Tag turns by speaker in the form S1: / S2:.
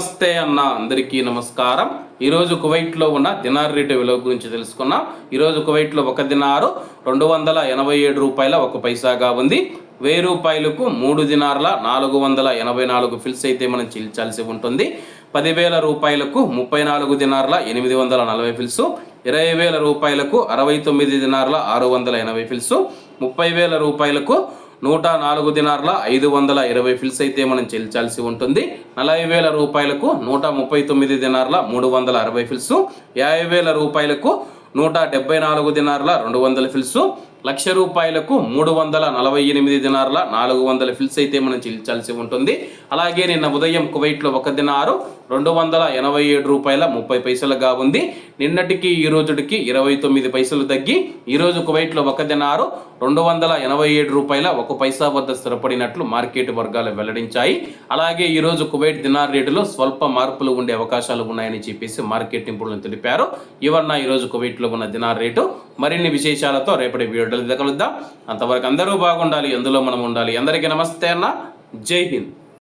S1: నమస్తే అన్న అందరికీ నమస్కారం. ఈరోజు కువైట్లో ఉన్న దినార్ రేటు విలువ గురించి తెలుసుకున్నాం. ఈరోజు కువైట్లో ఒక దినారు రెండు వందల ఎనభై ఏడు రూపాయల ఒక పైసాగా ఉంది. వెయ్యి రూపాయలకు మూడు దినార్ల నాలుగు వందల ఎనభై నాలుగు ఫిల్స్ అయితే మనం చెల్లించాల్సి ఉంటుంది. పదివేల రూపాయలకు ముప్పై నాలుగు దినార్ల ఎనిమిది వందల నలభై ఫిల్స్ ఇరవై వేల రూపాయలకు అరవై తొమ్మిది దినార్ల ఆరు వందల ఎనభై ఫిల్స్ ముప్పై వేల రూపాయలకు నూట నాలుగు దినార్ల ఐదు వందల ఇరవై ఫిల్స్ అయితే మనం చెల్లించాల్సి ఉంటుంది. నలభై వేల రూపాయలకు నూట ముప్పై తొమ్మిది దినార్ల మూడు వందల అరవై ఫిల్స్ యాభై వేల రూపాయలకు నూట డెబ్బై నాలుగు దినార్ల రెండు వందల ఫిల్స్ లక్ష రూపాయలకు మూడు వందల నలభై ఎనిమిది దినార్ల నాలుగు వందల ఫిల్స్ అయితే మనం చెల్లించాల్సి ఉంటుంది. అలాగే నిన్న ఉదయం కువైట్లో ఒక దినారు రెండు వందల ఎనభై ఏడు రూపాయల ముప్పై పైసలుగా ఉంది. నిన్నటికి ఈ రోజుటికి ఇరవై తొమ్మిది పైసలు తగ్గి ఈరోజు కువైట్లో ఒక దినారు రెండు వందల ఎనభై ఏడు రూపాయల ఒక పైసా వద్ద స్థిరపడినట్లు మార్కెట్ వర్గాలు వెల్లడించాయి. అలాగే ఈరోజు కువైట్ దినార్ రేటులో స్వల్ప మార్పులు ఉండే అవకాశాలు ఉన్నాయని చెప్పేసి మార్కెట్ నిపుణులు తెలిపారు. ఇవన్న ఈరోజు కువైట్లో ఉన్న దినార్ రేటు. మరిన్ని విశేషాలతో రేపటి బిడ్డలు కలుద్దాం. అంతవరకు అందరూ బాగుండాలి ఎందులో మనం ఉండాలి? అందరికీ నమస్తే అన్న. జై హింద్.